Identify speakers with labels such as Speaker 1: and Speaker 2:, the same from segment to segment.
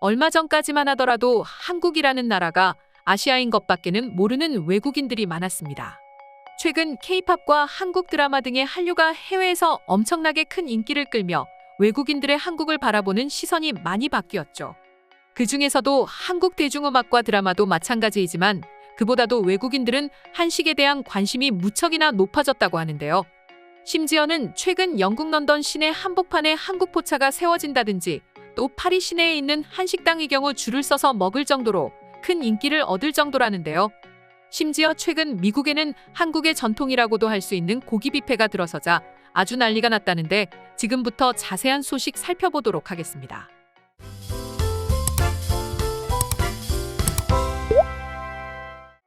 Speaker 1: 얼마 전까지만 하더라도 한국이라는 나라가 아시아인 것밖에는 모르는 외국인들이 많았습니다. 최근 케이팝과 한국 드라마 등의 한류가 해외에서 엄청나게 큰 인기를 끌며 외국인들의 한국을 바라보는 시선이 많이 바뀌었죠. 그 중에서도 한국 대중음악과 드라마도 마찬가지이지만 그보다도 외국인들은 한식에 대한 관심이 무척이나 높아졌다고 하는데요. 심지어는 최근 영국 런던 시내 한복판에 한국 포차가 세워진다든지 또 파리 시내에 있는 한식당의 경우 줄을 서서 먹을 정도로 큰 인기를 얻을 정도라는데요. 심지어 최근 미국에는 한국의 전통이라고도 할 수 있는 고기 뷔페가 들어서자 아주 난리가 났다는데 지금부터 자세한 소식 살펴보도록 하겠습니다.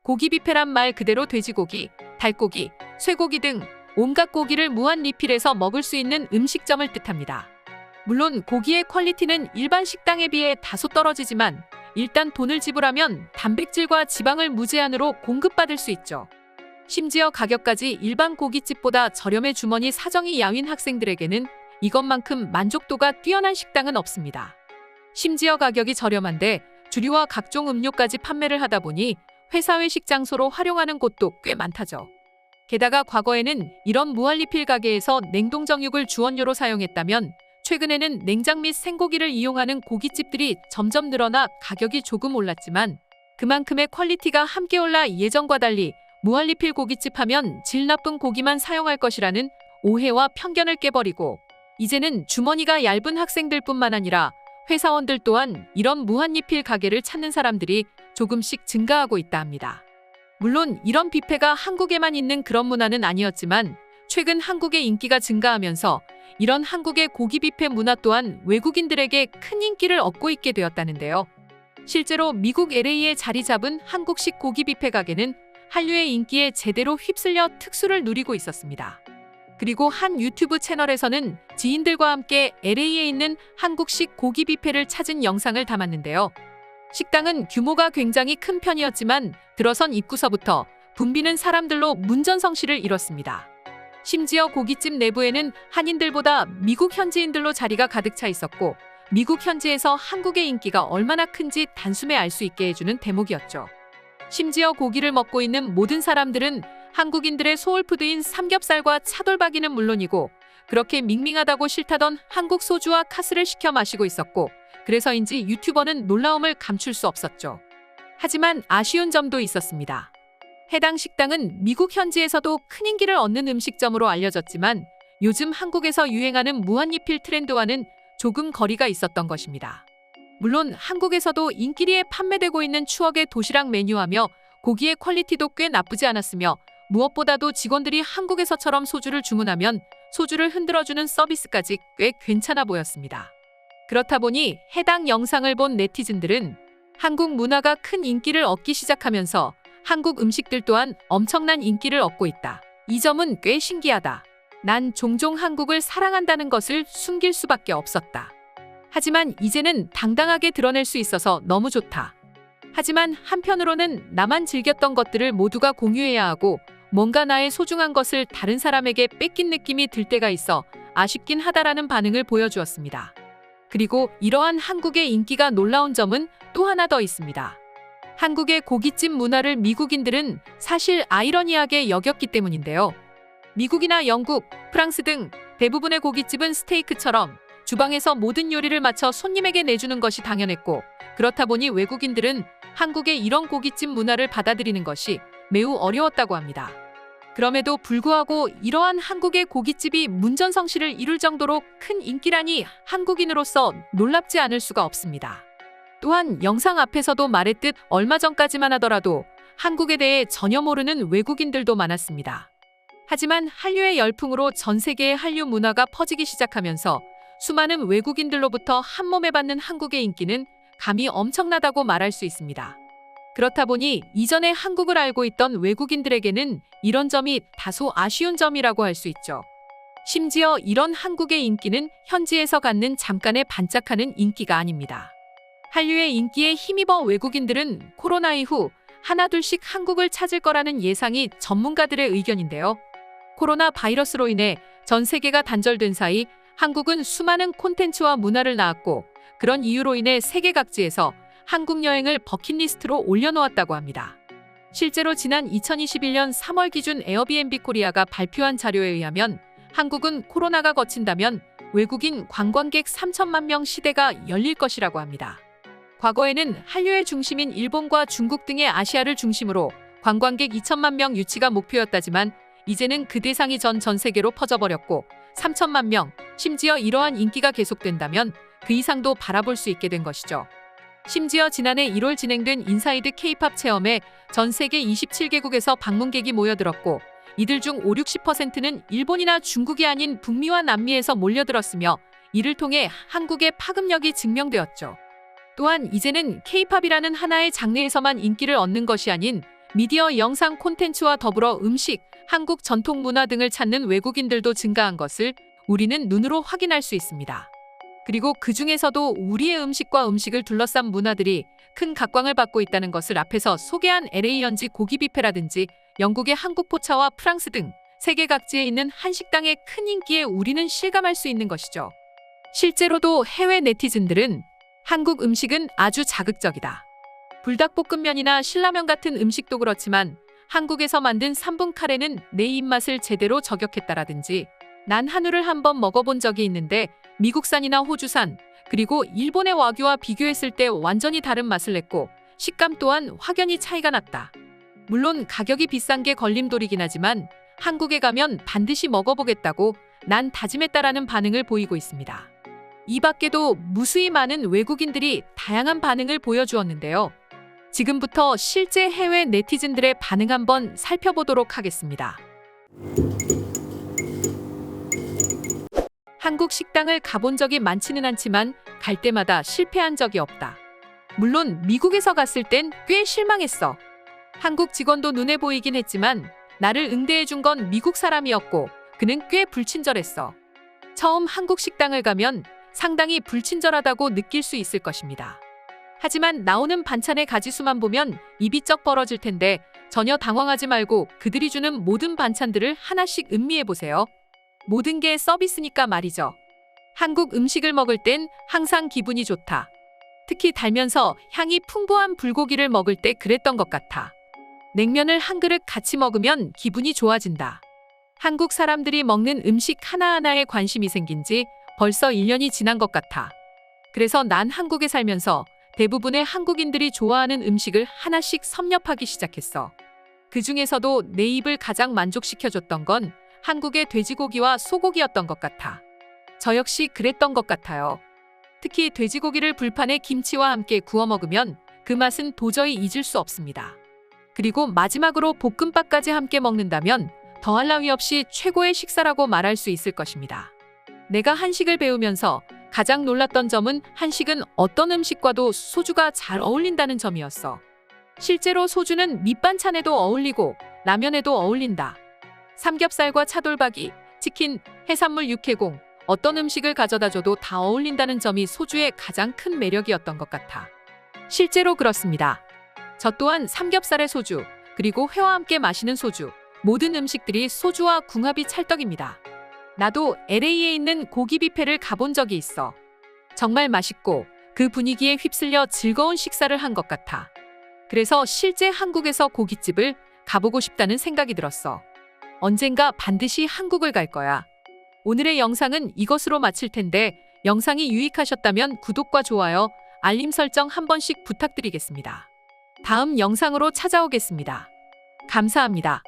Speaker 1: 고기 뷔페란 말 그대로 돼지고기, 달고기, 쇠고기 등 온갖 고기를 무한 리필해서 먹을 수 있는 음식점을 뜻합니다. 물론 고기의 퀄리티는 일반 식당에 비해 다소 떨어지지만 일단 돈을 지불하면 단백질과 지방을 무제한으로 공급받을 수 있죠. 심지어 가격까지 일반 고깃집보다 저렴해 주머니 사정이 야윈 학생들에게는 이것만큼 만족도가 뛰어난 식당은 없습니다. 심지어 가격이 저렴한데 주류와 각종 음료까지 판매를 하다 보니 회사 회식 장소로 활용하는 곳도 꽤 많다죠. 게다가 과거에는 이런 무한리필 가게에서 냉동 정육을 주원료로 사용했다면 최근에는 냉장 및 생고기를 이용하는 고깃집들이 점점 늘어나 가격이 조금 올랐지만 그만큼의 퀄리티가 함께 올라 예전과 달리 무한리필 고깃집 하면 질 나쁜 고기만 사용할 것이라는 오해와 편견을 깨버리고 이제는 주머니가 얇은 학생들 뿐만 아니라 회사원들 또한 이런 무한리필 가게를 찾는 사람들이 조금씩 증가하고 있다 합니다. 물론 이런 뷔페가 한국에만 있는 그런 문화는 아니었지만 최근 한국의 인기가 증가하면서 이런 한국의 고기 뷔페 문화 또한 외국인들에게 큰 인기를 얻고 있게 되었다는데요. 실제로 미국 LA에 자리 잡은 한국식 고기 뷔페 가게는 한류의 인기에 제대로 휩쓸려 특수를 누리고 있었습니다. 그리고 한 유튜브 채널에서는 지인들과 함께 LA에 있는 한국식 고기 뷔페를 찾은 영상을 담았는데요. 식당은 규모가 굉장히 큰 편이었지만 들어선 입구서부터 붐비는 사람들로 문전성시를 이뤘습니다. 심지어 고깃집 내부에는 한인들보다 미국 현지인들로 자리가 가득 차 있었고 미국 현지에서 한국의 인기가 얼마나 큰지 단숨에 알 수 있게 해주는 대목이었죠. 심지어 고기를 먹고 있는 모든 사람들은 한국인들의 소울푸드인 삼겹살과 차돌박이는 물론이고 그렇게 밍밍하다고 싫다던 한국 소주와 카스를 시켜 마시고 있었고 그래서인지 유튜버는 놀라움을 감출 수 없었죠. 하지만 아쉬운 점도 있었습니다. 해당 식당은 미국 현지에서도 큰 인기를 얻는 음식점으로 알려졌지만 요즘 한국에서 유행하는 무한리필 트렌드와는 조금 거리가 있었던 것입니다. 물론 한국에서도 인기리에 판매되고 있는 추억의 도시락 메뉴하며 고기의 퀄리티도 꽤 나쁘지 않았으며 무엇보다도 직원들이 한국에서처럼 소주를 주문하면 소주를 흔들어주는 서비스까지 꽤 괜찮아 보였습니다. 그렇다 보니 해당 영상을 본 네티즌들은 한국 문화가 큰 인기를 얻기 시작하면서 한국 음식들 또한 엄청난 인기를 얻고 있다. 이 점은 꽤 신기하다. 난 종종 한국을 사랑한다는 것을 숨길 수밖에 없었다. 하지만 이제는 당당하게 드러낼 수 있어서 너무 좋다. 하지만 한편으로는 나만 즐겼던 것들을 모두가 공유해야 하고 뭔가 나의 소중한 것을 다른 사람에게 뺏긴 느낌이 들 때가 있어 아쉽긴 하다라는 반응을 보여주었습니다. 그리고 이러한 한국의 인기가 놀라운 점은 또 하나 더 있습니다. 한국의 고깃집 문화를 미국인들은 사실 아이러니하게 여겼기 때문인데요. 미국이나 영국, 프랑스 등 대부분의 고깃집은 스테이크처럼 주방에서 모든 요리를 마쳐 손님에게 내주는 것이 당연했고 그렇다 보니 외국인들은 한국의 이런 고깃집 문화를 받아들이는 것이 매우 어려웠다고 합니다. 그럼에도 불구하고 이러한 한국의 고깃집이 문전성시를 이룰 정도로 큰 인기라니 한국인으로서 놀랍지 않을 수가 없습니다. 또한 영상 앞에서도 말했듯 얼마 전까지만 하더라도 한국에 대해 전혀 모르는 외국인들도 많았습니다. 하지만 한류의 열풍으로 전 세계의 한류 문화가 퍼지기 시작하면서 수많은 외국인들로부터 한 몸에 받는 한국의 인기는 감히 엄청나다고 말할 수 있습니다. 그렇다 보니 이전에 한국을 알고 있던 외국인들에게는 이런 점이 다소 아쉬운 점이라고 할 수 있죠. 심지어 이런 한국의 인기는 현지에서 갖는 잠깐의 반짝하는 인기가 아닙니다. 한류의 인기에 힘입어 외국인들은 코로나 이후 하나둘씩 한국을 찾을 거라는 예상이 전문가들의 의견인데요. 코로나 바이러스로 인해 전 세계가 단절된 사이 한국은 수많은 콘텐츠와 문화를 낳았고 그런 이유로 인해 세계 각지에서 한국 여행을 버킷리스트로 올려놓았다고 합니다. 실제로 지난 2021년 3월 기준 에어비앤비 코리아가 발표한 자료에 의하면 한국은 코로나가 거친다면 외국인 관광객 3천만 명 시대가 열릴 것이라고 합니다. 과거에는 한류의 중심인 일본과 중국 등의 아시아를 중심으로 관광객 2천만 명 유치가 목표였다지만 이제는 그 대상이 전 전 세계로 퍼져버렸고 3천만 명, 심지어 이러한 인기가 계속된다면 그 이상도 바라볼 수 있게 된 것이죠. 심지어 지난해 1월 진행된 인사이드 K-팝 체험에 전 세계 27개국에서 방문객이 모여들었고 이들 중 5, 60%는 일본이나 중국이 아닌 북미와 남미에서 몰려들었으며 이를 통해 한국의 파급력이 증명되었죠. 또한 이제는 K-팝이라는 하나의 장르에서만 인기를 얻는 것이 아닌 미디어 영상 콘텐츠와 더불어 음식, 한국 전통 문화 등을 찾는 외국인들도 증가한 것을 우리는 눈으로 확인할 수 있습니다. 그리고 그 중에서도 우리의 음식과 음식을 둘러싼 문화들이 큰 각광을 받고 있다는 것을 앞에서 소개한 LA 현지 고기 뷔페라든지 영국의 한국 포차와 프랑스 등 세계 각지에 있는 한식당의 큰 인기에 우리는 실감할 수 있는 것이죠. 실제로도 해외 네티즌들은 한국 음식은 아주 자극적이다. 불닭볶음면이나 신라면 같은 음식도 그렇지만 한국에서 만든 3분 카레는 내 입맛을 제대로 저격했다라든지 난 한우를 한번 먹어본 적이 있는데 미국산이나 호주산 그리고 일본의 와규와 비교했을 때 완전히 다른 맛을 냈고 식감 또한 확연히 차이가 났다. 물론 가격이 비싼 게 걸림돌이긴 하지만 한국에 가면 반드시 먹어보겠다고 난 다짐했다라는 반응을 보이고 있습니다. 이 밖에도 무수히 많은 외국인들이 다양한 반응을 보여주었는데요. 지금부터 실제 해외 네티즌들의 반응 한번 살펴보도록 하겠습니다. 한국 식당을 가본 적이 많지는 않지만 갈 때마다 실패한 적이 없다. 물론 미국에서 갔을 땐 꽤 실망했어. 한국 직원도 눈에 보이긴 했지만 나를 응대해 준 건 미국 사람이었고 그는 꽤 불친절했어. 처음 한국 식당을 가면 상당히 불친절하다고 느낄 수 있을 것입니다. 하지만 나오는 반찬의 가지수만 보면 입이 쩍 벌어질 텐데 전혀 당황하지 말고 그들이 주는 모든 반찬들을 하나씩 음미해 보세요. 모든 게 서비스니까 말이죠. 한국 음식을 먹을 땐 항상 기분이 좋다. 특히 달면서 향이 풍부한 불고기를 먹을 때 그랬던 것 같아. 냉면을 한 그릇 같이 먹으면 기분이 좋아진다. 한국 사람들이 먹는 음식 하나하나에 관심이 생긴 지 벌써 1년이 지난 것 같아. 그래서 난 한국에 살면서 대부분의 한국인들이 좋아하는 음식을 하나씩 섭렵하기 시작했어. 그 중에서도 내 입을 가장 만족시켜줬던 건 한국의 돼지고기와 소고기였던 것 같아. 저 역시 그랬던 것 같아요. 특히 돼지고기를 불판에 김치와 함께 구워 먹으면 그 맛은 도저히 잊을 수 없습니다. 그리고 마지막으로 볶음밥까지 함께 먹는다면 더할 나위 없이 최고의 식사라고 말할 수 있을 것입니다. 내가 한식을 배우면서 가장 놀랐던 점은 한식은 어떤 음식과도 소주가 잘 어울린다는 점이었어. 실제로 소주는 밑반찬에도 어울리고 라면에도 어울린다. 삼겹살과 차돌박이, 치킨, 해산물 육해공, 어떤 음식을 가져다 줘도 다 어울린다는 점이 소주의 가장 큰 매력이었던 것 같아. 실제로 그렇습니다. 저 또한 삼겹살의 소주, 그리고 회와 함께 마시는 소주, 모든 음식들이 소주와 궁합이 찰떡입니다. 나도 LA에 있는 고기 뷔페를 가본 적이 있어. 정말 맛있고 그 분위기에 휩쓸려 즐거운 식사를 한 것 같아. 그래서 실제 한국에서 고깃집을 가보고 싶다는 생각이 들었어. 언젠가 반드시 한국을 갈 거야. 오늘의 영상은 이것으로 마칠 텐데 영상이 유익하셨다면 구독과 좋아요, 알림 설정 한 번씩 부탁드리겠습니다. 다음 영상으로 찾아오겠습니다. 감사합니다.